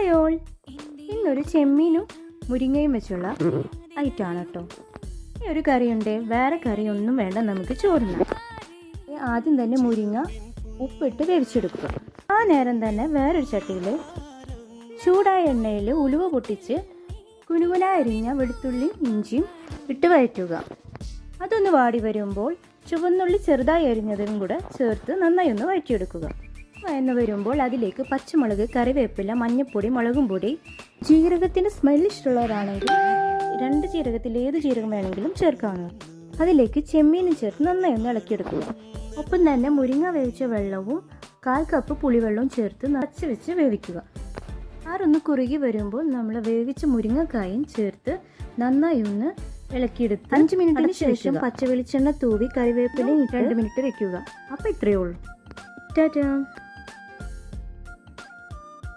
Hi all ഇന്നൊരു ചെമ്മീനും മുരിങ്ങയും വെച്ചുള്ള ഐറ്റമാണ് കേട്ടോ ഈ ഒരു കറിയുണ്ട്. വേറെ കറി ഒന്നും വേണ്ട നമുക്ക് ചോറിന്. ആദ്യം തന്നെ മുരിങ്ങ ഉപ്പിട്ട് വേവിച്ചെടുക്കുക. ആ നേരം തന്നെ വേറൊരു ചട്ടിയിൽ ചൂടായ എണ്ണയിൽ ഉലുവ പൊട്ടിച്ച് കുനുകുന അരിഞ്ഞ വെളുത്തുള്ളിയും ഇഞ്ചിയും ഇട്ട് വഴറ്റുക. അതൊന്ന് വാടി വരുമ്പോൾ ചുവന്നുള്ളി ചെറുതായി അരിഞ്ഞതും കൂടെ ചേർത്ത് നന്നായി ഒന്ന് വഴറ്റിയെടുക്കുക. വയന്ന് വരുമ്പോൾ അതിലേക്ക് പച്ചമുളക് കറിവേപ്പില മഞ്ഞൾപ്പൊടി മുളകും പൊടി. ജീരകത്തിന്റെ സ്മെൽ ഇഷ്ടമുള്ളവരാണെങ്കിൽ രണ്ട് ജീരകത്തിൽ ഏത് ജീരകം വേണമെങ്കിലും ചേർക്കാവുന്നതാണ്. അതിലേക്ക് ചെമ്മീനും ചേർത്ത് നന്നായി ഒന്ന് ഇളക്കിയെടുക്കുക. ഒപ്പം തന്നെ മുരിങ്ങ വേവിച്ച വെള്ളവും കാൽ കപ്പ് പുളിവെള്ളവും ചേർത്ത് നിറച്ച് വെച്ച് വേവിക്കുക. ആറൊന്ന് കുറുകി വരുമ്പോൾ നമ്മൾ വേവിച്ച മുരിങ്ങക്കായും ചേർത്ത് നന്നായി ഒന്ന് ഇളക്കിയെടുത്ത് അഞ്ച് മിനിറ്റിന് ശേഷം പച്ച വെളിച്ചെണ്ണ തൂവി കറിവേപ്പിലയും രണ്ട് മിനിറ്റ് വെക്കുക. അപ്പോൾ ഇത്രയേ ഉള്ളൂ. ടാറ്റാ.